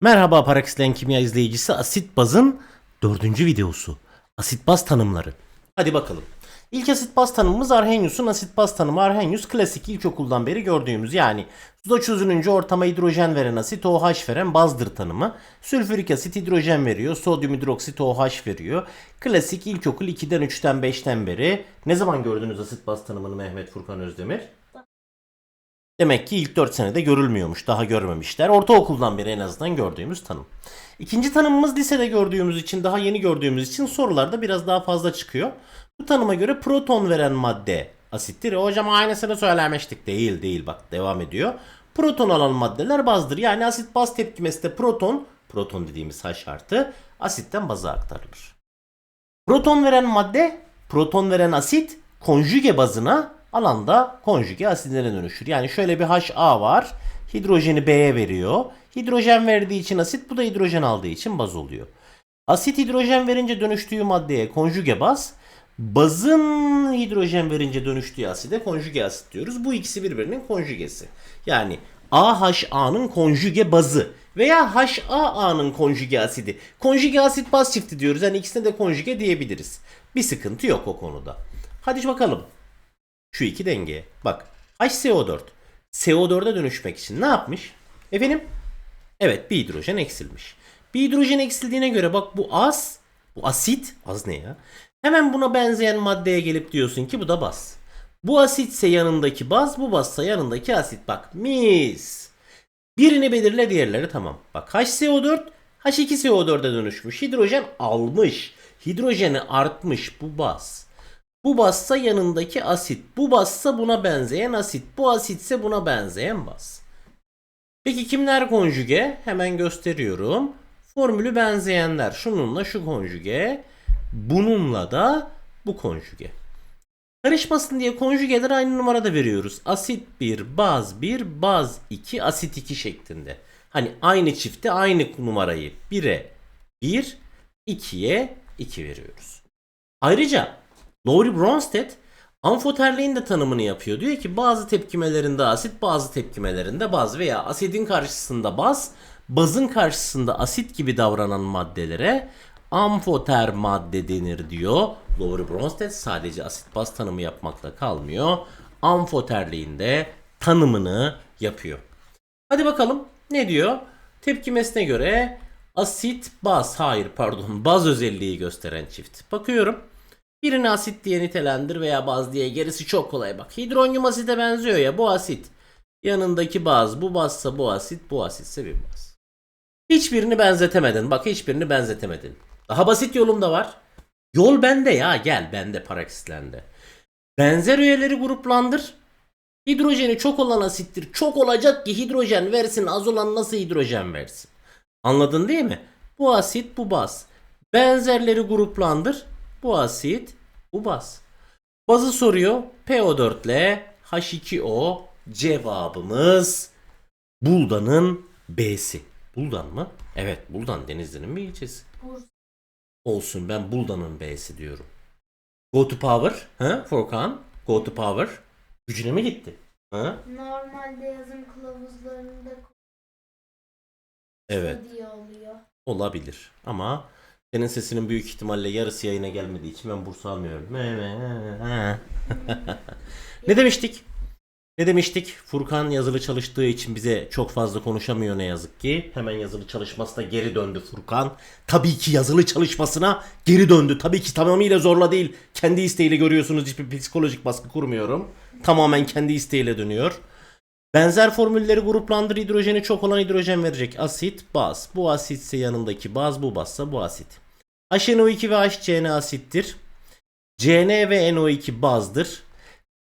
Merhaba Paraxlen Kimya izleyicisi asit bazın dördüncü videosu. Asit baz tanımları. Hadi bakalım. İlk asit baz tanımımız Arrhenius'un asit baz tanımı. Arrhenius klasik ilkokuldan beri gördüğümüz yani suda çözününce ortama hidrojen veren asit OH veren bazdır tanımı. Sülfürik asit hidrojen veriyor. Sodyum hidroksit OH veriyor. Klasik ilkokul 2'den 3'ten 5'ten beri. Ne zaman gördünüz asit baz tanımını Mehmet Furkan Özdemir? Demek ki ilk 4 senede görülmüyormuş. Daha görmemişler. Ortaokuldan beri en azından gördüğümüz tanım. İkinci tanımımız lisede gördüğümüz için, daha yeni gördüğümüz için sorularda biraz daha fazla çıkıyor. Bu tanıma göre proton veren madde asittir. E hocam aynısını söylemiştik. Değil değil bak devam ediyor. Proton alan maddeler bazdır. Yani asit baz tepkimesi de proton, proton dediğimiz H artı asitten baza aktarılır. Proton veren madde, proton veren asit konjüge bazına alanda konjüge asitlere dönüşür. Yani şöyle bir HA var. Hidrojeni B'ye veriyor. Hidrojen verdiği için asit, bu da hidrojen aldığı için baz oluyor. Asit hidrojen verince dönüştüğü maddeye konjüge baz, bazın hidrojen verince dönüştüğü aside konjüge asit diyoruz. Bu ikisi birbirinin konjügesi. Yani AHA'nın konjüge bazı veya HAA'nın konjüge asidi. Konjüge asit baz çifti diyoruz. Yani ikisine de konjüge diyebiliriz. Bir sıkıntı yok o konuda. Hadi bakalım. Şu iki dengeye. Bak HCO4 CO4'e dönüşmek için ne yapmış? Efendim? Evet bir hidrojen eksilmiş. Bir hidrojen eksildiğine göre bak bu az, bu asit, az ne ya? Hemen buna benzeyen maddeye gelip diyorsun ki bu da baz. Bu asitse yanındaki baz, bu bazsa yanındaki asit. Bak mis. Birini belirle diğerleri tamam. Bak HCO4 H2CO4'e dönüşmüş. Hidrojen almış. Hidrojeni artmış bu baz. Bu bassa yanındaki asit. Bu bassa buna benzeyen asit. Bu asitse buna benzeyen baz. Peki kimler konjüge? Hemen gösteriyorum. Formülü benzeyenler. Şununla şu konjüge. Bununla da bu konjüge. Karışmasın diye konjügeleri aynı numarada veriyoruz. Asit 1, baz 1, baz 2, asit 2 şeklinde. Hani aynı çifte aynı numarayı 1'e 1, 2'ye 2 veriyoruz. Ayrıca Laurie Bronsted amfoterliğin de tanımını yapıyor. Diyor ki bazı tepkimelerinde asit, bazı tepkimelerinde baz veya asidin karşısında baz, bazın karşısında asit gibi davranan maddelere amfoter madde denir diyor. Laurie Bronsted sadece asit baz tanımı yapmakla kalmıyor. Amfoterliğin de tanımını yapıyor. Hadi bakalım ne diyor? Tepkimesine göre asit baz hayır pardon baz özelliği gösteren çift. Bakıyorum. Birini asit diye nitelendir veya baz diye gerisi çok kolay bak. Hidronyum asite benziyor ya bu asit. Yanındaki baz bu bazsa bu asit bu asitse bir baz. Hiçbirini benzetemedin. Bak hiçbirini benzetemedin. Daha basit yolum da var. Yol bende ya gel bende Paraxis'lende. Benzer üyeleri gruplandır. Hidrojeni çok olan asittir. Çok olacak ki hidrojen versin az olan nasıl hidrojen versin. Anladın değil mi? Bu asit bu baz. Benzerleri gruplandır. Bu asit bu baz. Bazı soruyor. PO4 ile H2O cevabımız Bulda'nın B'si. Buldan mı? Evet Buldan Denizli'nin bir ilçesi. Olsun ben Bulda'nın B'si diyorum. Go to power. Ha? Furkan. Go to power. Gücüne mi gitti? Ha? Normalde yazım kılavuzlarında Evet. diye oluyor. Olabilir. Ama senin sesinin büyük ihtimalle yarısı yayına gelmediği için ben Bursa almıyorum. ne demiştik? Ne demiştik? Furkan yazılı çalıştığı için bize çok fazla konuşamıyor ne yazık ki. Hemen yazılı çalışmasına geri döndü Furkan. Tabii ki yazılı çalışmasına geri döndü. Tabii ki tamamıyla zorla değil. Kendi isteğiyle görüyorsunuz. Hiçbir psikolojik baskı kurmuyorum. Tamamen kendi isteğiyle dönüyor. Benzer formülleri gruplandır hidrojeni çok olan hidrojen verecek. Asit, baz. Bu asitse yanındaki baz, bu bazsa bu asit. HNO2 ve HCN asittir. CN ve NO2 bazdır.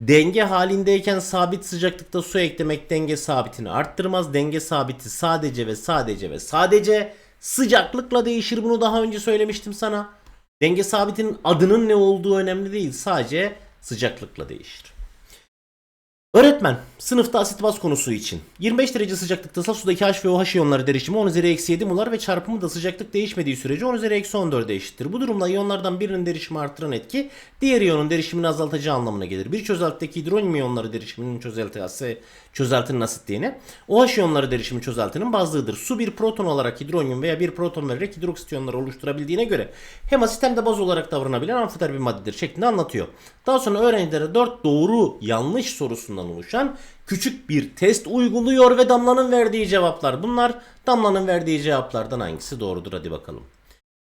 Denge halindeyken sabit sıcaklıkta su eklemek denge sabitini arttırmaz. Denge sabiti sadece ve sadece ve sadece sıcaklıkla değişir. Bunu daha önce söylemiştim sana. Denge sabitinin adının ne olduğu önemli değil. Sadece sıcaklıkla değişir. Öğretmen, sınıfta asit baz konusu için 25 derece sıcaklıkta saf sudaki H ve OH iyonları derişimi 10 üzeri eksi 7 molar ve çarpımı da sıcaklık değişmediği sürece 10 üzeri eksi 14 eşittir. Bu durumda iyonlardan birinin derişimi artıran etki diğer iyonun derişimini azaltacağı anlamına gelir. Bir çözeltideki hidronyum iyonları derişiminin çözelti çözeltinin asitliğini, OH iyonları derişimi çözeltinin bazlığıdır. Su bir proton olarak hidronyum veya bir proton vererek hidroksit iyonları oluşturabildiğine göre hem asit hem de baz olarak davranabilen amfoter bir maddedir şeklinde anlatıyor. Daha sonra öğrencilere 4 doğru yanlış sorusundan oluşan küçük bir test uyguluyor ve Damla'nın verdiği cevaplar. Bunlar Damla'nın verdiği cevaplardan hangisi doğrudur hadi bakalım.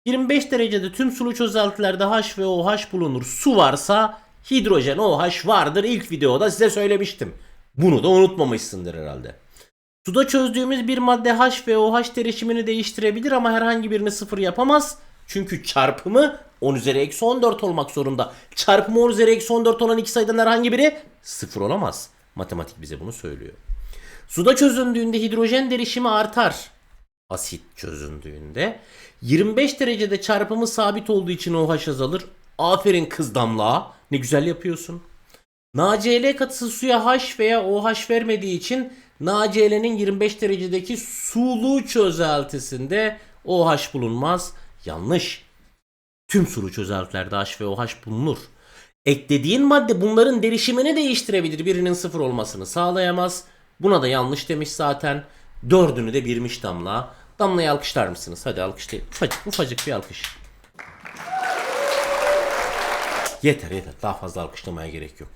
25 derecede tüm sulu çözeltilerde H ve OH bulunur. Su varsa hidrojen OH vardır. İlk videoda size söylemiştim. Bunu da unutmamışsındır herhalde. Suda çözdüğümüz bir madde H ve OH derişimini değiştirebilir ama herhangi birini sıfır yapamaz. Çünkü çarpımı 10 üzeri eksi 14 olmak zorunda. Çarpımı 10 üzeri eksi 14 olan iki sayıdan herhangi biri sıfır olamaz. Matematik bize bunu söylüyor. Suda çözündüğünde hidrojen derişimi artar. Asit çözündüğünde 25 derecede çarpımı sabit olduğu için OH azalır. Aferin kız Damla. Ne güzel yapıyorsun. NaCl katısı suya H veya OH vermediği için NaCl'nin 25 derecedeki sulu çözeltisinde OH bulunmaz. Yanlış. Tüm sulu çözeltilerde H ve OH bulunur. Eklediğin madde bunların derişimini değiştirebilir. Birinin sıfır olmasını sağlayamaz. Buna da yanlış demiş zaten. Dördünü de birmiş Damla. Damla'yı alkışlar mısınız? Hadi alkışlayın. Ufacık ufacık bir alkış. Yeter yeter. Daha fazla alkışlamaya gerek yok.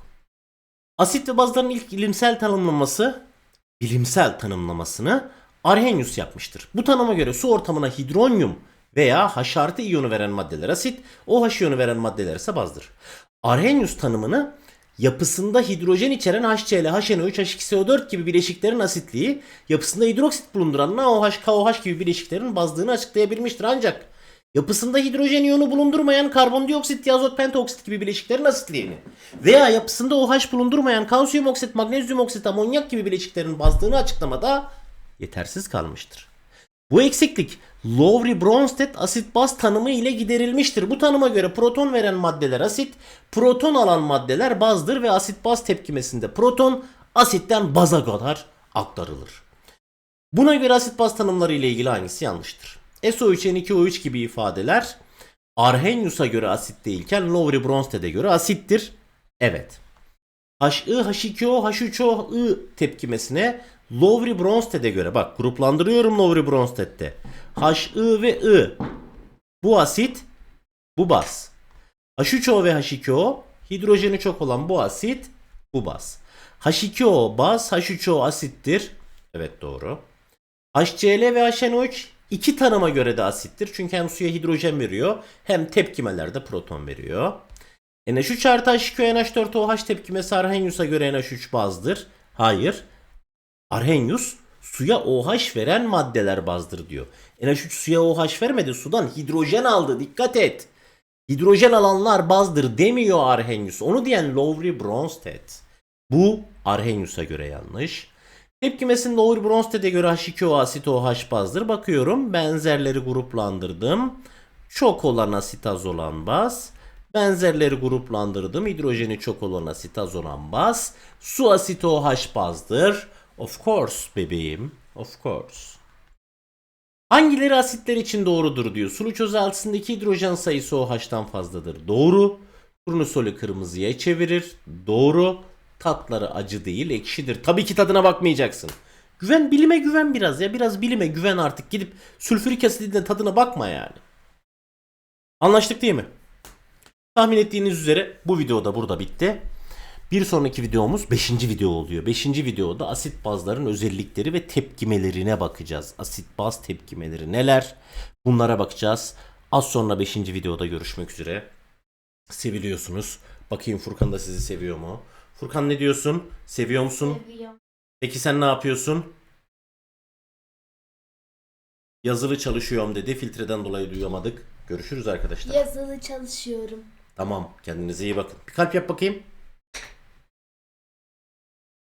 Asit ve bazların ilk bilimsel tanımlaması, bilimsel tanımlamasını Arrhenius yapmıştır. Bu tanıma göre su ortamına hidronyum veya H artı iyonu veren maddeler asit, OH iyonu veren maddeler ise bazdır. Arrhenius tanımını yapısında hidrojen içeren HCl, HNO3, H2SO4 gibi bileşiklerin asitliği, yapısında hidroksit bulunduran NaOH, KOH gibi bileşiklerin bazlığını açıklayabilmiştir ancak yapısında hidrojen iyonu bulundurmayan karbondioksit, diazot, pentaoksit gibi bileşiklerin asitliğini veya yapısında OH bulundurmayan kalsiyum oksit, magnezyum oksit, amonyak gibi bileşiklerin bazlığını açıklamada yetersiz kalmıştır. Bu eksiklik Lowry-Bronsted asit baz tanımı ile giderilmiştir. Bu tanıma göre proton veren maddeler asit, proton alan maddeler bazdır ve asit baz tepkimesinde proton asitten baza kadar aktarılır. Buna göre asit baz tanımları ile ilgili hangisi yanlıştır? SO3N2O3 gibi ifadeler Arrhenius'a göre asit değilken Lowry-Bronsted göre asittir. Evet. HI, H2O, H3O, I tepkimesine Lowry Bronsted göre bak gruplandırıyorum Lowry Bronstet'te. HI ve I bu asit bu baz. H3O ve H2O hidrojeni çok olan bu asit bu baz. H2O baz H3O asittir. Evet doğru. HCl ve HNO3 iki tanıma göre de asittir. Çünkü hem suya hidrojen veriyor hem tepkimelerde proton veriyor. NH3 artı H2O NH4 OH tepkimesi Arrhenius'a göre NH3 bazdır. Hayır. Arrhenius suya OH veren maddeler bazdır diyor. NH3 suya OH vermedi sudan hidrojen aldı dikkat et. Hidrojen alanlar bazdır demiyor Arrhenius. Onu diyen Lowry Bronsted. Bu Arrhenius'a göre yanlış. Tepkimesinin Lowry Bronstet'e göre H2O asit OH bazdır. Bakıyorum benzerleri gruplandırdım. Çok olan asit az olan baz. Benzerleri gruplandırdım. Hidrojeni çok olan asit az olan baz. Su asit OH bazdır. Of course bebeğim. Of course. Hangileri asitler için doğrudur diyor. Sulu çözeltisindeki hidrojen sayısı OH'tan fazladır. Doğru. Turnusolü kırmızıya çevirir. Doğru. Tatları acı değil ekşidir. Tabii ki tadına bakmayacaksın. Güven bilime güven biraz ya. Biraz bilime güven artık. Gidip sülfürik asidin tadına bakma yani. Anlaştık değil mi? Tahmin ettiğiniz üzere bu video da burada bitti. Bir sonraki videomuz 5. video oluyor. 5. videoda asit bazların özellikleri ve tepkimelerine bakacağız. Asit baz tepkimeleri neler? Bunlara bakacağız. Az sonra 5. videoda görüşmek üzere. Seviliyorsunuz. Bakayım Furkan da sizi seviyor mu? Furkan ne diyorsun? Seviyor musun? Seviyorum. Peki sen ne yapıyorsun? Yazılı çalışıyorum dedi. Filtreden dolayı duyamadık. Görüşürüz arkadaşlar. Yazılı çalışıyorum. Tamam. Kendinize iyi bakın. Bir kalp yap bakayım.